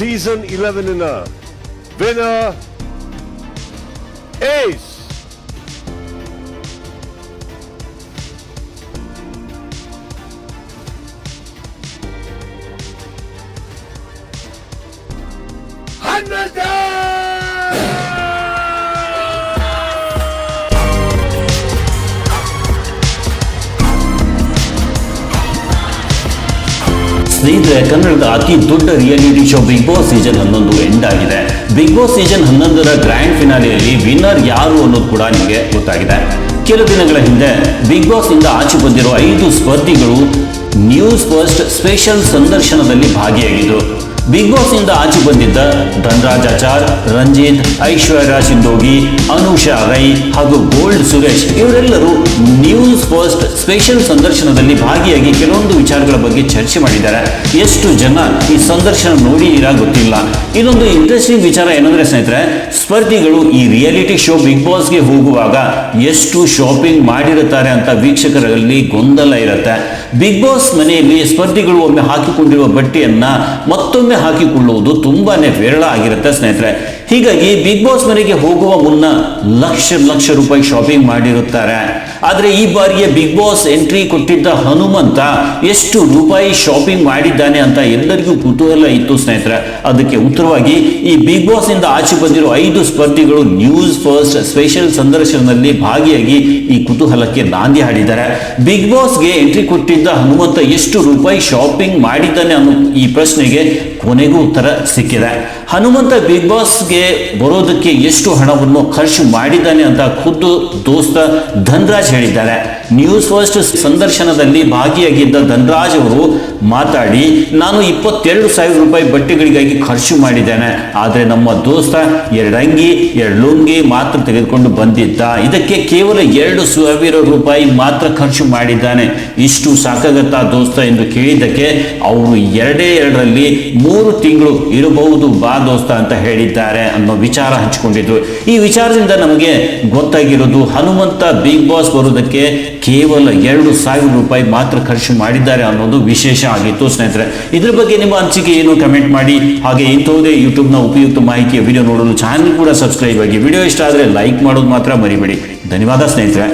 season 11 in a winner is Hundred ಸ್ನೇಹಿತರೆ, ಕನ್ನಡದ ಅತಿ ದೊಡ್ಡ reality show Bigg Boss season ಹನ್ನೊಂದು ಎಂಡ್ ಆಗಿದೆ. ಬಿಗ್ ಬಾಸ್ ಸೀಸನ್ ಹನ್ನೊಂದರ ಗ್ರ್ಯಾಂಡ್ ಫಿನಾಲಿಯಲ್ಲಿ ವಿನ್ನರ್ ಯಾರು ಅನ್ನೋದು ಕೂಡ ನಿಮಗೆ ಗೊತ್ತಾಗಿದೆ. ಕೆಲ ದಿನಗಳ ಹಿಂದೆ ಬಿಗ್ ಬಾಸ್ ಇಂದ ಆಚೆ ಬಂದಿರೋ ಐದು ಸ್ಪರ್ಧಿಗಳು ನ್ಯೂಸ್ ಫಸ್ಟ್ ಸ್ಪೆಷಲ್ ಸಂದರ್ಶನದಲ್ಲಿ ಭಾಗಿಯಾಗಿದ್ರು. ಬಿಗ್ ಬಾಸ್ ಇಂದ ಆಚೆ ಬಂದಿದ್ದ ಧನ್ರಾಜ್ ಆಚಾರ್, ರಂಜಿತ್, ಐಶ್ವರ್ಯ ಸಿಂಧೋಗಿ ಅನುಷಾ ರೈ ಹಾಗೂ ಗೋಲ್ಡ್ ಸುರೇಶ್ ಇವರೆಲ್ಲರೂ ನ್ಯೂಸ್ ಫಸ್ಟ್ ಸ್ಪೆಷಲ್ ಸಂದರ್ಶನದಲ್ಲಿ ಭಾಗಿಯಾಗಿ ಕೆಲವೊಂದು ವಿಚಾರಗಳ ಬಗ್ಗೆ ಚರ್ಚೆ ಮಾಡಿದ್ದಾರೆ. ಎಷ್ಟು ಜನ ಈ ಸಂದರ್ಶನ ನೋಡಿದ್ದೀರಾ ಗೊತ್ತಿಲ್ಲ. ಇದೊಂದು ಇಂಟ್ರೆಸ್ಟಿಂಗ್ ವಿಚಾರ ಏನಂದ್ರೆ ಸ್ನೇಹಿತರೆ, ಸ್ಪರ್ಧಿಗಳು ಈ ರಿಯಾಲಿಟಿ ಶೋ ಬಿಗ್ ಬಾಸ್ಗೆ ಹೋಗುವಾಗ ಎಷ್ಟು ಶಾಪಿಂಗ್ ಮಾಡಿರುತ್ತಾರೆ ಅಂತ ವೀಕ್ಷಕರಲ್ಲಿ ಗೊಂದಲ ಇರುತ್ತೆ. ಬಿಗ್ ಬಾಸ್ ಮನೆಯಲ್ಲಿ ಸ್ಪರ್ಧಿಗಳು ಒಮ್ಮೆ ಹಾಕಿಕೊಂಡಿರುವ ಬಟ್ಟೆಯನ್ನ ಮತ್ತೊಮ್ಮೆ ಹಾಕಿಕೊಳ್ಳುವುದು ತುಂಬಾನೇ ವಿರಳ ಆಗಿರುತ್ತೆ ಸ್ನೇಹಿತರೆ. ಹೀಗಾಗಿ ಬಿಗ್ ಬಾಸ್ ಮನೆಗೆ ಹೋಗುವ ಮುನ್ನ ಲಕ್ಷ ಲಕ್ಷ ರೂಪಾಯಿ ಶಾಪಿಂಗ್ ಮಾಡಿರುತ್ತಾರೆ. ಆದ್ರೆ ಈ ಬಾರಿಯ ಬಿಗ್ ಬಾಸ್ ಎಂಟ್ರಿ ಕೊಟ್ಟಿದ್ದ ಹನುಮಂತ ಎಷ್ಟು ರೂಪಾಯಿ ಶಾಪಿಂಗ್ ಮಾಡಿದ್ದಾನೆ ಅಂತ ಎಲ್ಲರಿಗೂ ಕುತೂಹಲ ಇತ್ತು ಸ್ನೇಹಿತರೆ. ಅದಕ್ಕೆ ಉತ್ತರವಾಗಿ ಈ ಬಿಗ್ ಬಾಸ್ ಇಂದ ಆಚೆ ಬಂದಿರೋ ಐದು ಸ್ಪರ್ಧಿಗಳು ನ್ಯೂಸ್ ಫಸ್ಟ್ ಸ್ಪೆಷಲ್ ಸಂದರ್ಶನದಲ್ಲಿ ಭಾಗಿಯಾಗಿ ಈ ಕುತೂಹಲಕ್ಕೆ ನಾಂದಿ ಹಾಡಿದ್ದಾರೆ. ಬಿಗ್ ಬಾಸ್ಗೆ ಎಂಟ್ರಿ ಕೊಟ್ಟಿದ್ದ ಹನುಮಂತ ಎಷ್ಟು ರೂಪಾಯಿ ಶಾಪಿಂಗ್ ಮಾಡಿದ್ದಾನೆ ಅನ್ನೋ ಈ ಪ್ರಶ್ನೆಗೆ ಕೊನೆಗೂ ಉತ್ತರ ಸಿಕ್ಕಿದೆ. ಹನುಮಂತ ಬಿಗ್ ಬಾಸ್ಗೆ ಬರೋದಕ್ಕೆ ಎಷ್ಟು ಹಣವನ್ನು ಖರ್ಚು ಮಾಡಿದ್ದಾನೆ ಅಂತ ಖುದ್ದು ದೋಸ್ತ ಧನ್ರಾಜ್ ಹೇಳಿದ್ದಾರೆ. ನ್ಯೂಸ್ ಫಸ್ಟ್ ಸಂದರ್ಶನದಲ್ಲಿ ಭಾಗಿಯಾಗಿದ್ದ ಧನ್ರಾಜ್ ಅವರು ಮಾತಾಡಿ, ನಾನು ಇಪ್ಪತ್ತೆರಡು ಸಾವಿರ ರೂಪಾಯಿ ಬಟ್ಟೆಗಳಿಗಾಗಿ ಖರ್ಚು ಮಾಡಿದ್ದೇನೆ. ಆದರೆ ನಮ್ಮ ದೋಸ್ತ ಎರಡಂಗಿ ಎರಡು ಲುಂಗಿ ಮಾತ್ರ ತೆಗೆದುಕೊಂಡು ಬಂದಿದ್ದ. ಇದಕ್ಕೆ ಕೇವಲ ಎರಡು ಸಾವಿರ ರೂಪಾಯಿ ಮಾತ್ರ ಖರ್ಚು ಮಾಡಿದ್ದಾನೆ. ಇಷ್ಟು ಸಾಕಾಗತ್ತಾ ದೋಸ್ತ? ಎಂದು ಕೇಳಿದ್ದಕ್ಕೆ, ಅವರು ಎರಡೇ ಎರಡರಲ್ಲಿ ಮೂರು ತಿಂಗಳು ಇರಬಹುದು ಬಾ ದೋಸ್ತ ಅಂತ ಹೇಳಿದ್ದಾರೆ ಅನ್ನೋ ವಿಚಾರ ಹಂಚಿಕೊಂಡಿದ್ರು. ಈ ವಿಚಾರದಿಂದ ನಮಗೆ ಗೊತ್ತಾಗಿರೋದು ಹನುಮಂತ ಬಿಗ್ ಬಾಸ್ ಬರೋದಕ್ಕೆ ಕೇವಲ ಎರಡು ಸಾವಿರ ರೂಪಾಯಿ ಮಾತ್ರ ಖರ್ಚು ಮಾಡಿದ್ದಾರೆ ಅನ್ನೋದು ವಿಶೇಷ ಆಗಿತ್ತು, ಸ್ನೇಹಿತರೆ. ಇದ್ರ ಬಗ್ಗೆ ನಿಮ್ಮ ಅನಿಸಿಕೆ ಏನು ಕಮೆಂಟ್ ಮಾಡಿ. ಹಾಗೆ ಇಂಥವುದೇ ಯೂಟ್ಯೂಬ್ನ ಉಪಯುಕ್ತ ಮಾಹಿತಿಯ ವಿಡಿಯೋ ನೋಡಲು ಚಾನಲ್ ಕೂಡ ಸಬ್ಸ್ಕ್ರೈಬ್ ಆಗಿ. ವಿಡಿಯೋ ಇಷ್ಟ ಆದರೆ ಲೈಕ್ ಮಾಡೋದು ಮಾತ್ರ ಮರಿಬೇಡಿ. ಧನ್ಯವಾದ, ಸ್ನೇಹಿತರೆ.